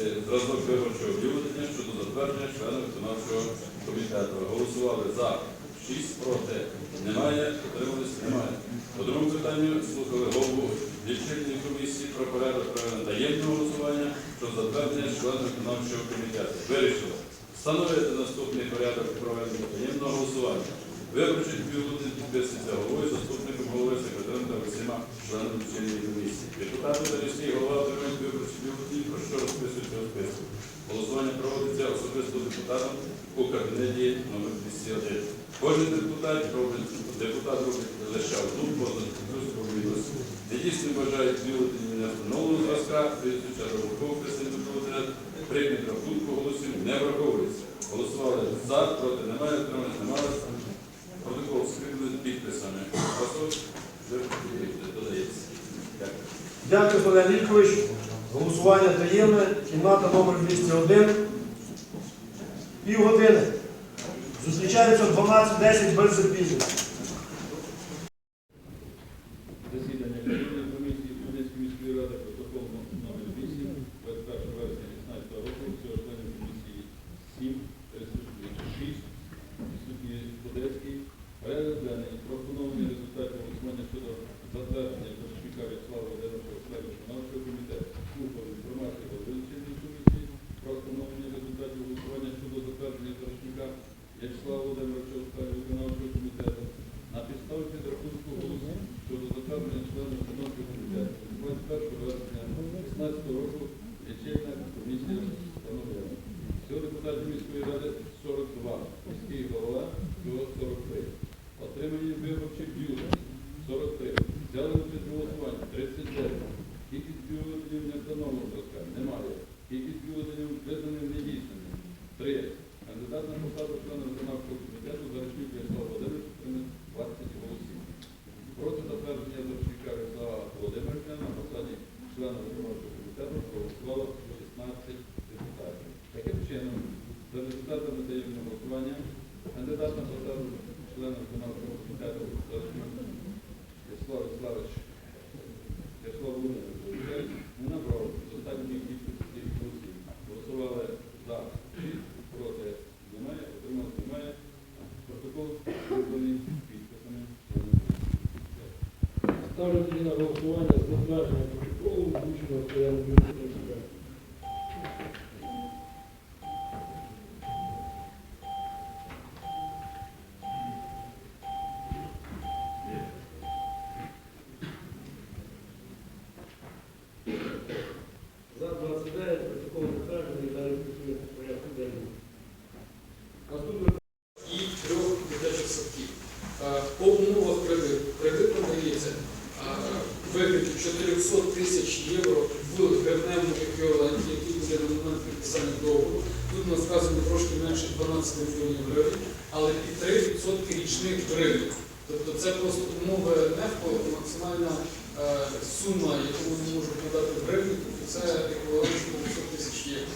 е, зразок виборчого бюлетеня щодо затвердження членів виконавчого комітету. Голосували за 6 проти. Немає, утримались, немає. По другому питанню слухали голову лічильної комісії про порядок таємного голосування щодо затвердження членів виконавчого комітету. Вирішили встановити наступний порядок проведення таємного голосування. Виборчий бюлетень підписується головою, заступником голови, секретарем та всіма членами лічильної комісії. Депутати та голова депутатом у кабінеті номер 201. Кожен депутат робить, депутат робить лише одну позицію відомості. Недійсно бажають бюлетені не встановленого зразка, прізвища до писання бюлетеня, прийняти рахунку голосів не враховується. Голосували за, проти немає, отримали немає. Протокол скріплений підписами. Пасок додається. Дякую. Дякую, Олег Вікторович. Голосування таємне. Кімната номер 201. Півгодини. Зустрічаємося в 12.10 без запізнення. Засідання Комітету комісії Хмельницької міської ради протокол номер 8, 21 вересня 2016 року, всього комісії 7, 36, відсутні Кудецький. Порядок денний про встановлення результатів голосування щодо затвердження Борщика Вячеслава Володимировича Славі виконавчого комітету. Слухав інформацію про вилучення комісії про встановлення результатів голосування щодо затвердження Борщика Вячеслава Володимировича Славі виконавчого комітету. На підставі підрахунку голосів щодо затвердження членів виконавчого комітету 21 вересня 2016 року лічильна комісія встановила. Всього депутатів міської ради 42, міський голова всього 43. Отримані виборчих бюлетенів 43. Взяли участь у голосуванні 39. Кількість бюлетенів не встановлено немає. Кількість бюлетенів визнаних недійсними 3. Кандидат на посаду члена виконавчого комітету Заречнюк Вячеслав Володимирович отримав 20 голосів. Проти затвердження Заречнюка Вячеслава Володимировича на посаді члена виконавчого комітету проголосувало 16 депутатів. Таким чином, за результатами таємного голосування, кандидат на посаду члена виконавчого комітету Вячеслав Вячеславович Вячеслав Володимирович не набрав достатньої кількості голосів. Голосували за 6, проти немає, отримали немає. Протокол виконаний підписами. Ставлю тоді на голосування з затвердження протоколу, включеного в порядок За 29 протокол затверджений, далі працює порядку денному. Наступне і трьох дитячих садків. По умовах кредиту е, вигляді 400 тисяч євро в гривневому еквіваленті, який буде на момент підписання договору. Тут нас вказано трошки менше 12 мільйонів гривень, але під 3% річних гривень. Тобто це просто умови НЕФКО, максимальна сума, яку вони можуть подати в гривні, тобто це еквівалент 400 тисяч євро.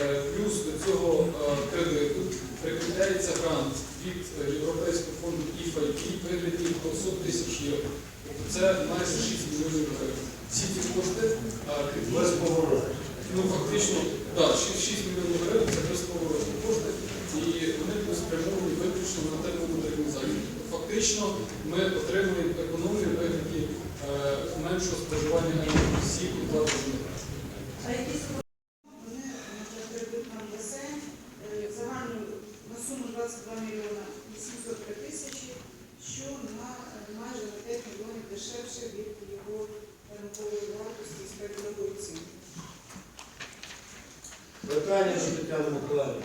Е, Плюс до цього е, кредиту прикріпляється грант від е, Європейського фонду ІФАЙП в вигляді 200 тисяч євро. Тобто це майже 6 мільйонів гривень. Всі ці кошти е, Без повороту. Ну, фактично, так, 6, 6 мільйонів гривень це безповоротні кошти, і вони будуть спрямовані виключно на термомодернізацію. Фактично, ми отримуємо економію е, меншого споживання енергії і плати. А які вони кредит нам басейн загальну на суму 22 мільйона 803 тисячі, що на е, майже на 5 мільйонів дешевше від його ринкової вартості з передової ціни. Питання до Тетяни Миколаївни.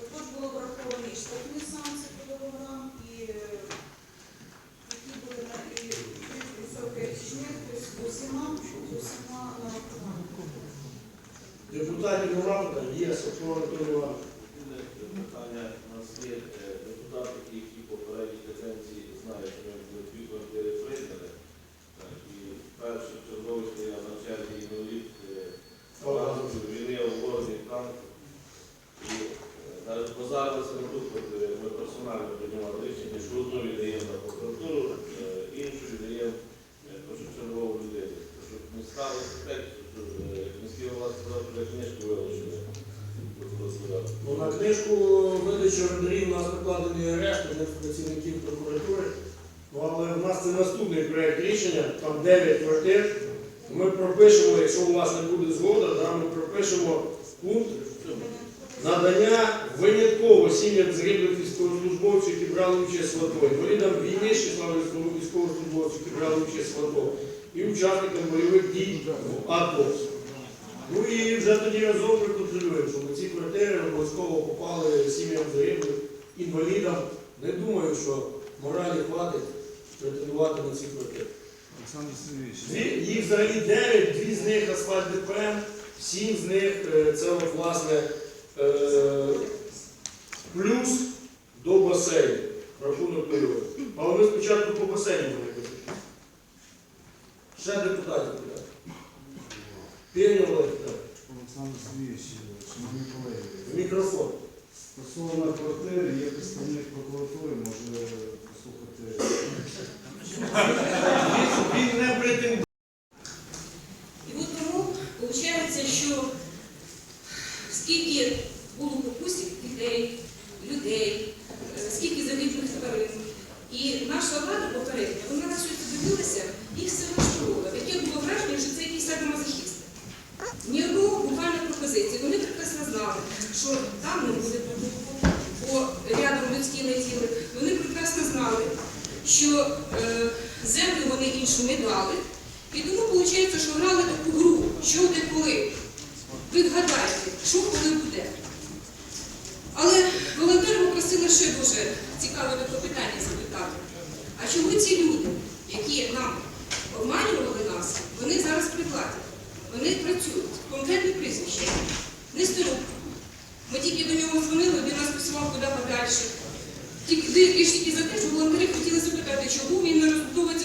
Також було враховані і штатні санкції по договорам, і е, які були на і відсотки річних, тобто з усіма, з усіма нарахуваннями. Депутатів немає, є Анатолій Питання у нас є на книжку вилучили. Ну, на книжку видачу рендерів у нас покладені решти працівників прокуратури. Ну, Але в нас це наступний проєкт рішення, там 9 квартир. Ми пропишемо, якщо у вас не буде згода, да, ми пропишемо пункт надання винятково сім'ям згиблих військовослужбовців, які брали участь в АТО, інвалідам війни, що слава військовослужбовців, які брали участь в АТО, і учасникам бойових дій в АТО. Ну і вже тоді разом проконтролюємо, щоб ці квартири обов'язково попали сім'ям загиблих, інвалідам. Не думаю, що моралі хватить претендувати на ці квартири. Дві, їх взагалі 9, дві з них асфальт ДПМ, сім з них е, це от, власне е, плюс до басейну. Рахунок періоду. Але ми спочатку по басейну вони. Ще депутатів питання. Олександр Сергійович, шановні колеги, Мікрофон. стосовно квартири, є представник прокуратури, може послухати. Він не претендує. І от тому виходить, що скільки було покусів дітей, людей, е, скільки загиблих тварин. І наша влада попередня, вона на все це дивилася, їх все влаштовувала. Таке було враження, що це якісь садомазохісти. Ні одного буквально пропозиції. Вони прекрасно знали, що там не буде продукту, бо рядом людські не тіли. Вони прекрасно знали, що е, землю вони іншу не дали. І тому виходить, що грали таку гру, що де коли. Ви вгадаєте, що коли буде. Але волонтери попросили ще дуже цікаве таке питання запитати. А чому ці люди, які нам обманювали нас, вони зараз сюди за те, що волонтери хотіли запитати, чому він не розбудовує